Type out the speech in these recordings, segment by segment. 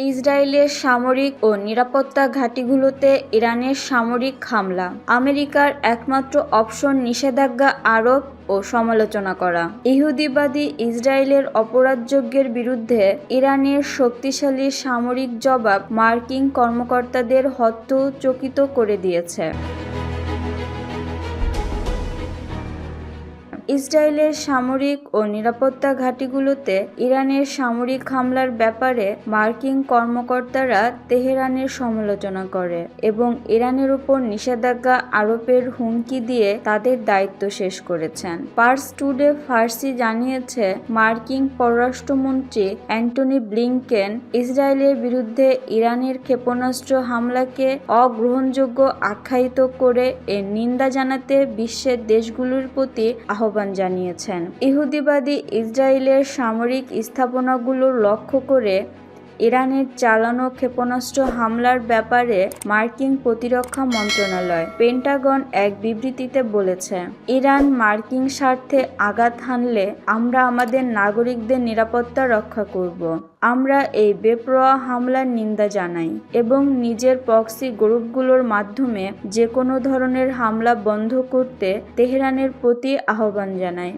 ইসরায়েলের সামরিক ও নিরাপত্তা ঘাঁটিগুলোতে ইরানের সামরিক হামলা, আমেরিকার একমাত্র অপশন নিষেধাজ্ঞা আরোপ ও সমালোচনা করা। ইহুদিবাদী ইসরায়েলের অপরাধযজ্ঞের বিরুদ্ধে ইরানের শক্তিশালী সামরিক জবাব মার্কিন কর্মকর্তাদের হত্যচকিত করে দিয়েছে। ইসরায়েলের সামরিক ও নিরাপত্তা ঘাঁটিগুলোতে ইরানের সামরিক হামলার ব্যাপারে মার্কিন কর্মকর্তারা তেহরানের সমালোচনা করে এবং ইরানের উপর নিষেধাজ্ঞা আরোপের হুমকি দিয়ে তাদের দায়িত্ব শেষ করেছেন। পার্স টুডে ফার্সি জানিয়েছে, মার্কিন পররাষ্ট্রমন্ত্রী অ্যান্টনি ব্লিংকেন ইসরায়েলের বিরুদ্ধে ইরানের ক্ষেপণাস্ত্র হামলাকে অগ্রহণযোগ্য আখ্যায়িত করে এর নিন্দা জানাতে বিশ্বের দেশগুলোর প্রতি আহ্বান আহ্বান জানিয়েছেন। ইহুদিবাদী ইসরায়েলের সামরিক স্থাপনাগুলো লক্ষ্য করে ইরানের চালানো ক্ষেপণাস্ত্র হামলার ব্যাপারে মার্কিন প্রতিরক্ষা মন্ত্রণালয় পেন্টাগন এক বিবৃতিতে বলেছে, ইরান মার্কিন স্বার্থে আঘাত হানলে আমরা আমাদের নাগরিকদের নিরাপত্তা রক্ষা করব। আমরা এই বেপরোয়া হামলার নিন্দা জানাই এবং নিজের পক্সি গ্রুপগুলোর মাধ্যমে যে কোনো ধরনের হামলা বন্ধ করতে তেহরানের প্রতি আহ্বান জানাই।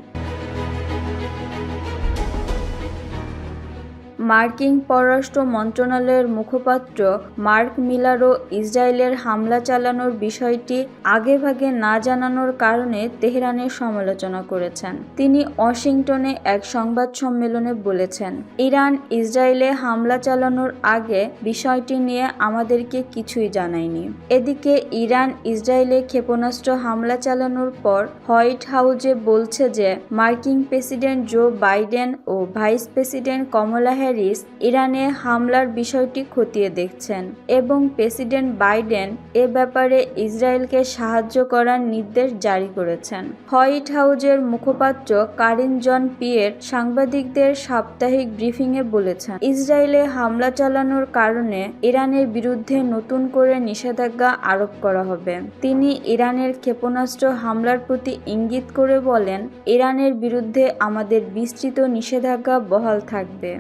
মার্কিন পররাষ্ট্র মন্ত্রণালয়ের মুখপাত্র মার্ক মিলারও ইসরায়েলের হামলা চালানোর বিষয়টি আগেভাগে না জানানোর কারণে তেহরানের সমালোচনা করেছেন। তিনি ওয়াশিংটনে এক সংবাদ সম্মেলনে বলেছেন, ইরান ইসরায়েলে হামলা চালানোর আগে বিষয়টি নিয়ে আমাদেরকে কিছুই জানায়নি। এদিকে ইরান ইসরায়েলে ক্ষেপণাস্ত্র হামলা চালানোর পর হোয়াইট হাউজে বলছে যে, মার্কিন প্রেসিডেন্ট জো বাইডেন ও ভাইস প্রেসিডেন্ট কমলা হ্যারিস ইরানে হামলার বিষয়টি খতিয়ে দেখছেন এবং প্রেসিডেন্ট বাইডেন এ ব্যাপারে ইসরায়েলকে সাহায্য করার নির্দেশ জারি করেছেন। হোয়াইট হাউজের মুখপাত্র কারিন জন পিয়ের সাংবাদিকদের সাপ্তাহিক ব্রিফিংয়ে বলেছেন, ইসরায়েলে হামলা চালানোর কারণে ইরানের বিরুদ্ধে নতুন করে নিষেধাজ্ঞা আরোপ করা হবে। তিনি ইরানের ক্ষেপণাস্ত্র হামলার প্রতি ইঙ্গিত করে বলেন, ইরানের বিরুদ্ধে আমাদের বিস্তৃত নিষেধাজ্ঞা বহাল থাকবে।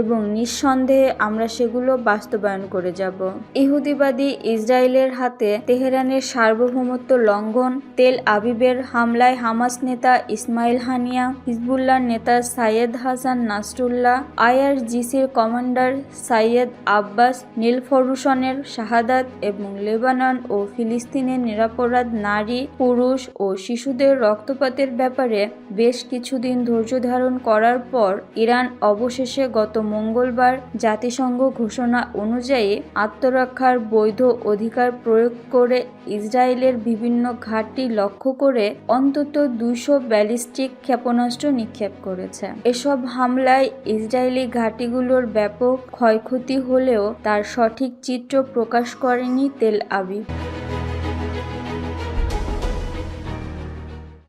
এবং নিঃসন্দেহে আমরা সেগুলো বাস্তবায়ন করে যাব। ইহুদিবাদী ইসরায়েলের হাতে তেহরানের সার্বভৌমত্ব লঙ্ঘন, তেল আবিবের হামলায় হামাস নেতা ইসমাইল হানিয়া হিজবুল্লাহ নেতা সাইয়েদ হাসান নাসরুল্লাহ, আইআরজিসির কমান্ডার সাইয়েদ আব্বাস নীলফরুসনের শাহাদাত এবং লেবানন ও ফিলিস্তিনের নিরাপরাধ নারী, পুরুষ ও শিশুদের রক্তপাতের ব্যাপারে বেশ কিছুদিন ধৈর্য ধারণ করার পর ইরান অবশেষে গত মঙ্গলবার জাতিসংঘ ঘোষণা অনুযায়ী আত্মরক্ষার বৈধ অধিকার প্রয়োগ করে ইসরায়েলের বিভিন্ন ঘাঁটি লক্ষ্য করে অন্তত দুইশো ব্যালিস্টিক ক্ষেপণাস্ত্র নিক্ষেপ করেছে। এসব হামলায় ইসরায়েলি ঘাঁটিগুলোর ব্যাপক ক্ষয়ক্ষতি হলেও তার সঠিক চিত্র প্রকাশ করেনি তেল আবিব।